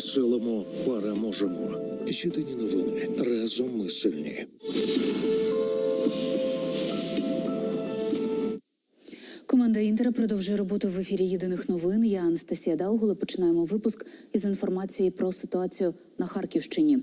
переселимо, переможемо. Єдині новини разом ми сильні. Команда Інтера продовжує роботу в ефірі єдиних новин. Я Анастасія Даугула. Починаємо випуск із інформації про ситуацію на Харківщині.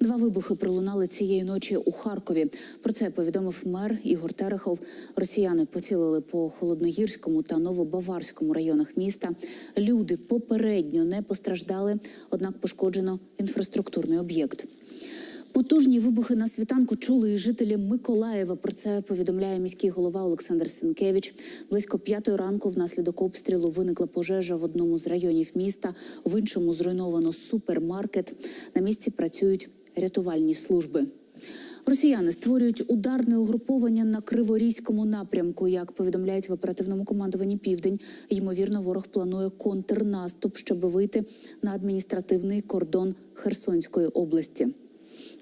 Два вибухи пролунали цієї ночі у Харкові. Про це повідомив мер Ігор Терехов. Росіяни поцілили по холодногірському та новобаварському районах міста. Люди попередньо не постраждали, однак пошкоджено інфраструктурний об'єкт. Потужні вибухи на світанку чули і жителі Миколаєва. Про це повідомляє міський голова Олександр Сенкевич. Близько п'ятої ранку внаслідок обстрілу виникла пожежа в одному з районів міста. В іншому зруйновано супермаркет. На місці працюють рятувальні служби. Росіяни створюють ударне угруповання на Криворізькому напрямку. Як повідомляють в оперативному командуванні Південь, ймовірно, ворог планує контрнаступ, щоб вийти на адміністративний кордон Херсонської області.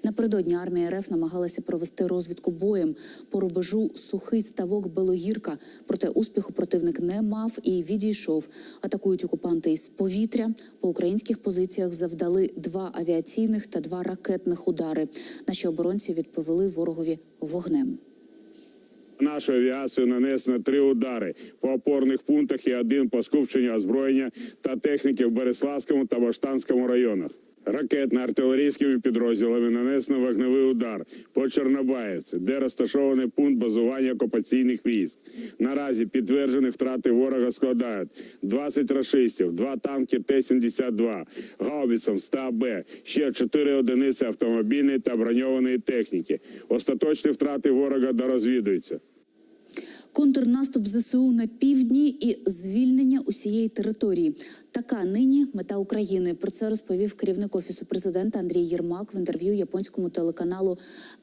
Напередодні армія РФ намагалася провести розвідку боєм по рубежу сухий ставок Белогірка. Проте успіху противник не мав і відійшов. Атакують окупанти із повітря. По українських позиціях завдали два авіаційних та два ракетних удари. Наші оборонці відповіли ворогові вогнем. Нашою авіацією нанесено три удари по опорних пунктах і один по скупченню озброєння та техніки в Береславському та Баштанському районах. Ракетно-артилерійськими підрозділами нанесено вогневий удар по Чорнобаївці, де розташований пункт базування окупаційних військ. Наразі підтверджені втрати ворога складають 20 рашистів, 2 танки Т-72, гаубицям 100Б, ще 4 одиниці автомобільної та броньованої техніки. Остаточні втрати ворога дорозвідуються. Контрнаступ ЗСУ на півдні і звільнення усієї території. Така нині мета України. Про це розповів керівник офісу президента Андрій Єрмак в інтерв'ю японському телеканалу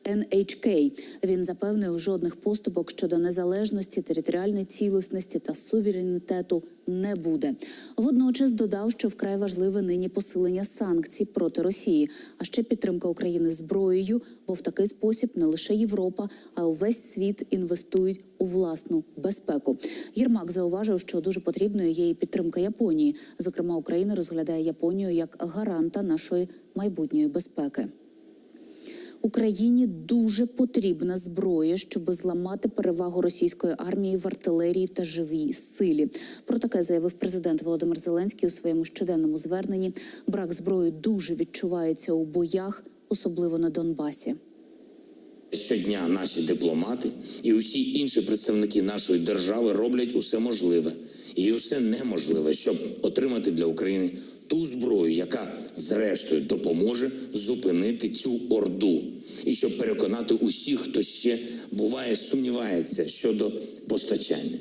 NHK. Він запевнив, жодних поступок щодо незалежності, територіальної цілісності та суверенітету не буде. Водночас додав, що вкрай важливе нині посилення санкцій проти Росії, а ще підтримка України зброєю, бо в такий спосіб не лише Європа, а увесь світ інвестують у власну безпеку. Єрмак зауважив, що дуже потрібною є і підтримка Японії. Зокрема, Україна розглядає Японію як гаранта нашої майбутньої безпеки. Україні дуже потрібна зброя, щоб зламати перевагу російської армії в артилерії та живій силі. Про таке заявив президент Володимир Зеленський у своєму щоденному зверненні. Брак зброї дуже відчувається у боях, особливо на Донбасі. Щодня наші дипломати і усі інші представники нашої держави роблять усе можливе і усе неможливе, щоб отримати для України ту зброю, яка зрештою допоможе зупинити цю орду, і щоб переконати усіх, хто ще буває сумнівається щодо постачання.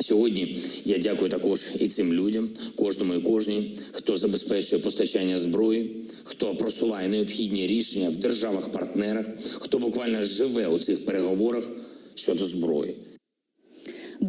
Сьогодні я дякую також і цим людям, кожному і кожній, хто забезпечує постачання зброї, хто просуває необхідні рішення в державах-партнерах, хто буквально живе у цих переговорах щодо зброї.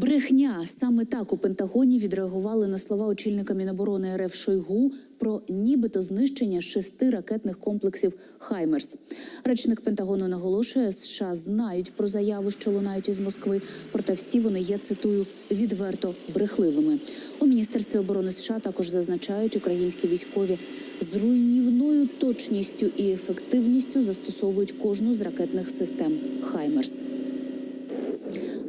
Брехня саме так у Пентагоні відреагували на слова очільника Міноборони РФ Шойгу про нібито знищення шести ракетних комплексів Хаймерс. Речник Пентагону наголошує, США знають про заяву, що лунають із Москви, проте всі вони є цитую відверто брехливими. У міністерстві оборони США також зазначають, українські військові з руйнівною точністю і ефективністю застосовують кожну з ракетних систем Хаймерс.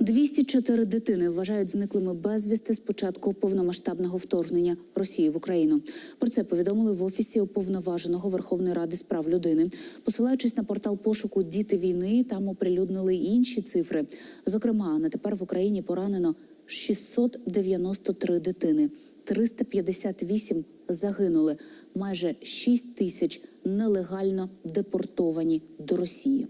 204 дитини вважають зниклими безвісти з початку повномасштабного вторгнення Росії в Україну. Про це повідомили в офісі уповноваженого Верховної Ради з прав людини. Посилаючись на портал пошуку Діти війни, там оприлюднили інші цифри. Зокрема, на тепер в Україні поранено 693 дитини, 358 загинули, майже 6 тисяч нелегально депортовані до Росії.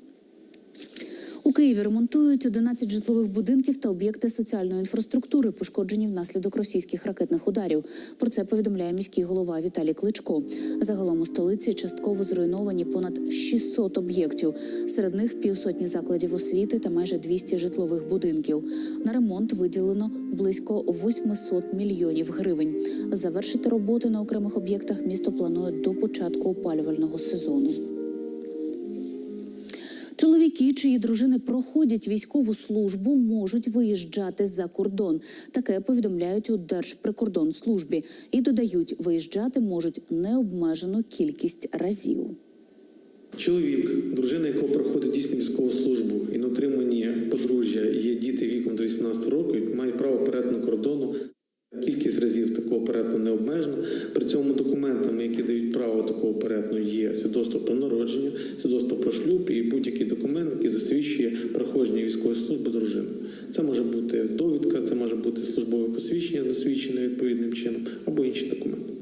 У Києві ремонтують 11 житлових будинків та об'єкти соціальної інфраструктури, пошкоджені внаслідок російських ракетних ударів. Про це повідомляє міський голова Віталій Кличко. Загалом у столиці частково зруйновані понад 600 об'єктів. Серед них півсотні закладів освіти та майже 200 житлових будинків. На ремонт виділено близько 800 мільйонів гривень. Завершити роботи на окремих об'єктах місто планує до початку опалювального сезону. Чоловіки, чиї дружини проходять військову службу, можуть виїжджати за кордон. Таке повідомляють у Держприкордонслужбі і додають, виїжджати можуть необмежену кількість разів. Чоловік, дружина якого проходить дійсну військову службу і на утриманні подружжя є діти віком до 18 років, мають право перетину кордону. Кількість разів такого перетину не обмежена. При цьому документами, які дають право такого перетину, є свідоцтво про народження, свідоцтво про шлюб і будь-який документ, який засвідчує проходження військової служби дружини. Це може бути довідка, це може бути службове посвідчення, засвідчене відповідним чином, або інші документи.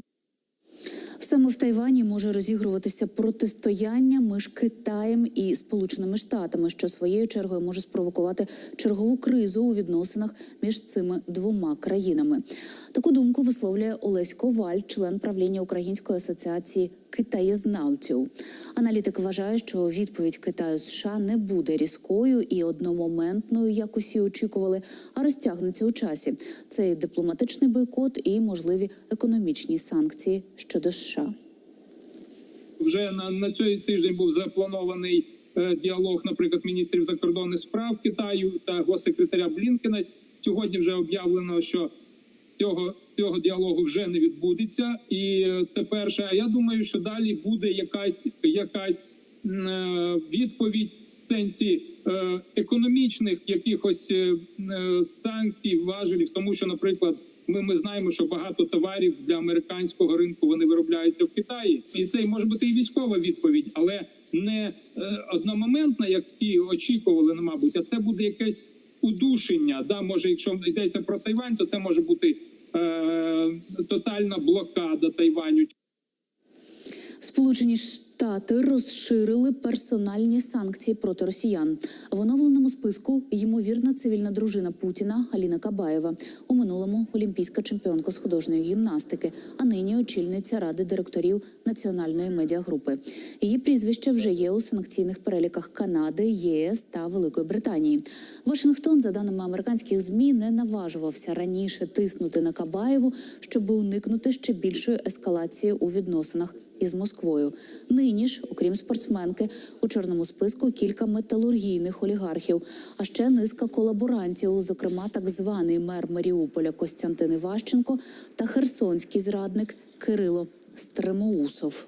В Тайвані може розігруватися протистояння між Китаєм і Сполученими Штатами, що своєю чергою може спровокувати чергову кризу у відносинах між цими двома країнами. Таку думку висловлює Олесь Коваль, член правління Української асоціації китаєзнавців. Аналітик вважає, що відповідь Китаю США не буде різкою і одномоментною, як усі очікували, а розтягнеться у часі. Це і дипломатичний бойкот, і можливі економічні санкції щодо США. вже на, на цей тиждень був запланований е, діалог, наприклад, міністрів закордонних справ Китаю та госсекретаря Блінкена. Сьогодні вже об'явлено, що цього, цього діалогу вже не відбудеться. І е, тепер а я думаю, що далі буде якась якась е, відповідь в сенсі е, економічних якихось санкцій, важелів, тому що, наприклад. Ми, ми знаємо, що багато товарів для американського ринку вони виробляються в Китаї, і це може бути і військова відповідь, але не одномоментна, як ті очікували, ну, мабуть, а це буде якесь удушення. Да, може, якщо йдеться про Тайвань, то це може бути тотальна блокада Тайваню. Сполучені Штати розширили персональні санкції проти росіян. В оновленому списку ймовірна цивільна дружина Путіна Аліна Кабаєва. У минулому олімпійська чемпіонка з художньої гімнастики, а нині очільниця ради директорів національної медіагрупи. Її прізвище вже є у санкційних переліках Канади, ЄС та Великої Британії. Вашингтон, за даними американських змі, не наважувався раніше тиснути на Кабаєву, щоб уникнути ще більшої ескалації у відносинах із Москвою. Нині ж, окрім спортсменки, у чорному списку кілька металургійних олігархів, а ще низка колаборантів, зокрема так званий мер Маріуполя Костянтин Іващенко та херсонський зрадник Кирило Стремоусов.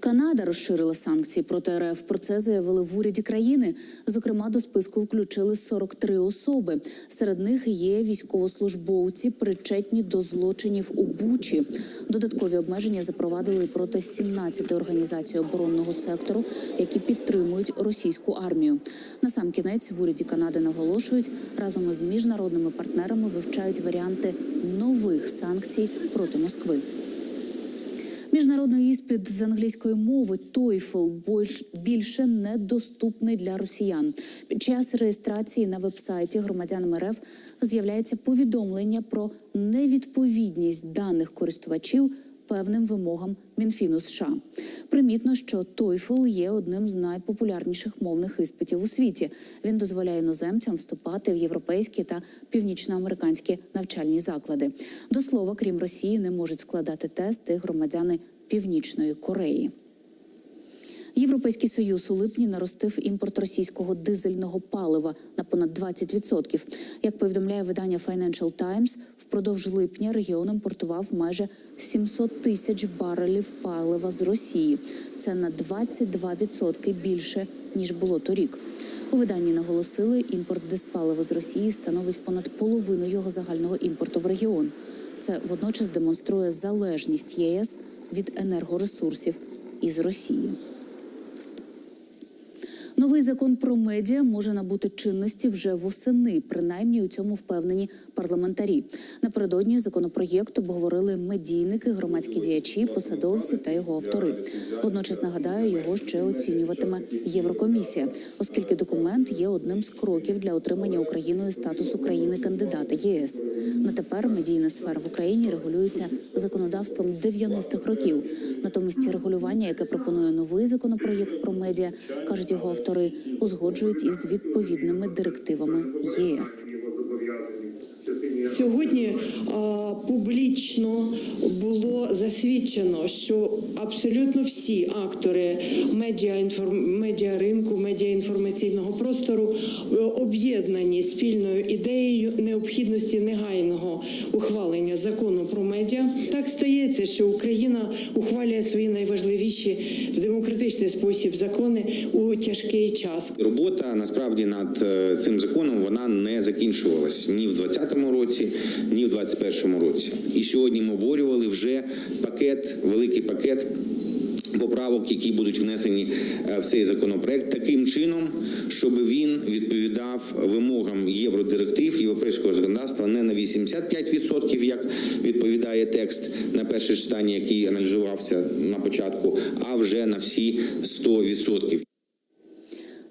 Канада розширила санкції проти РФ. Про це заявили в уряді країни. Зокрема, до списку включили 43 особи. Серед них є військовослужбовці, причетні до злочинів у Бучі. Додаткові обмеження запровадили проти 17 організацій оборонного сектору, які підтримують російську армію. На сам кінець в уряді Канади наголошують, разом із міжнародними партнерами вивчають варіанти нових санкцій проти Москви. Міжнародний іспит з англійської мови TOEFL більше недоступний для росіян. Під час реєстрації на вебсайті громадянам РФ з'являється повідомлення про невідповідність даних користувачів певним вимогам Мінфіну США. Примітно, що TOEFL є одним з найпопулярніших мовних іспитів у світі. Він дозволяє іноземцям вступати в європейські та північноамериканські навчальні заклади. До слова, крім Росії, не можуть складати тести громадяни Північної Кореї. Європейський союз у липні наростив імпорт російського дизельного палива на понад 20%. Як повідомляє видання Financial Times, впродовж липня регіон імпортував майже 700 тисяч барелів палива з Росії. Це на 22% більше ніж було торік. У виданні наголосили, імпорт диспалива з Росії становить понад половину його загального імпорту в регіон. Це водночас демонструє залежність ЄС від енергоресурсів із Росії. Новий закон про медіа може набути чинності вже восени. Принаймні у цьому впевнені парламентарі. Напередодні законопроєкт обговорили медійники, громадські діячі, посадовці та його автори. Водночас нагадаю, його ще оцінюватиме Єврокомісія, оскільки документ є одним з кроків для отримання Україною статусу країни кандидата ЄС. На тепер медійна сфера в Україні регулюється законодавством 90-х років. Натомість регулювання, яке пропонує новий законопроєкт про медіа, кажуть його автори, узгоджують із відповідними директивами ЄС. Сьогодні а, публічно було засвідчено, що абсолютно всі актори медіа інформ... медіаринку, медіаінформаційного простору е, об'єднані спільною ідеєю необхідності негайного ухвалення закону про медіа. Так стається, що Україна ухвалює свої найважливіші в демократичний спосіб закони у тяжкий час. Робота насправді над е, цим законом вона не закінчувалась ні в 2020 році, ні в 2021 році. І сьогодні ми обговорювали вже пакет, великий пакет. Поправок, які будуть внесені е, в цей законопроект, таким чином, щоб він відповідав вимогам євродиректив європейського законодавства не на 85%, як відповідає текст на перше читання, який аналізувався на початку, а вже на всі 100%.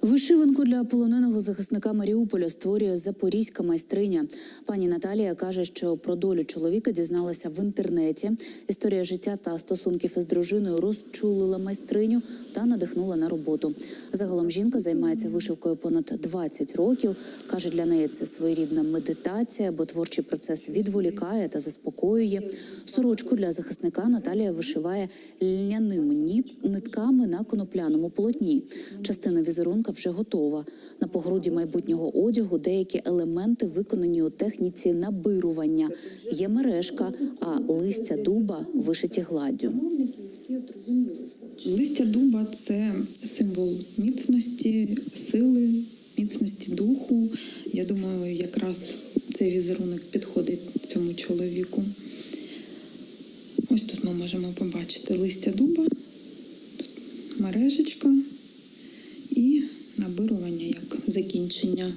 Вишиванку для полоненого захисника Маріуполя створює запорізька майстриня. Пані Наталія каже, що про долю чоловіка дізналася в інтернеті. Історія життя та стосунків із дружиною розчулила майстриню та надихнула на роботу. Загалом жінка займається вишивкою понад 20 років. каже, для неї це своєрідна медитація, бо творчий процес відволікає та заспокоює. Сорочку для захисника Наталія вишиває льняними нитками на конопляному полотні. Частина візерунка вже готова. На погруді майбутнього одягу деякі елементи виконані у техніці набирування. Є мережка, а листя дуба вишиті гладдю. Листя дуба це символ міцності, сили, міцності духу. Я думаю, якраз цей візерунок підходить цьому чоловіку. Ось тут ми можемо побачити листя дуба, тут мережечка і набирування як закінчення.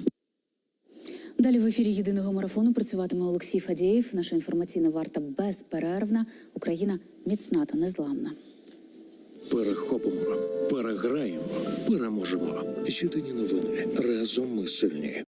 Далі в ефірі єдиного марафону працюватиме Олексій Фадєєв. Наша інформаційна варта безперервна. Україна міцна та незламна. Перехопимо, переграємо, переможемо. Єдині новини разом ми сильні.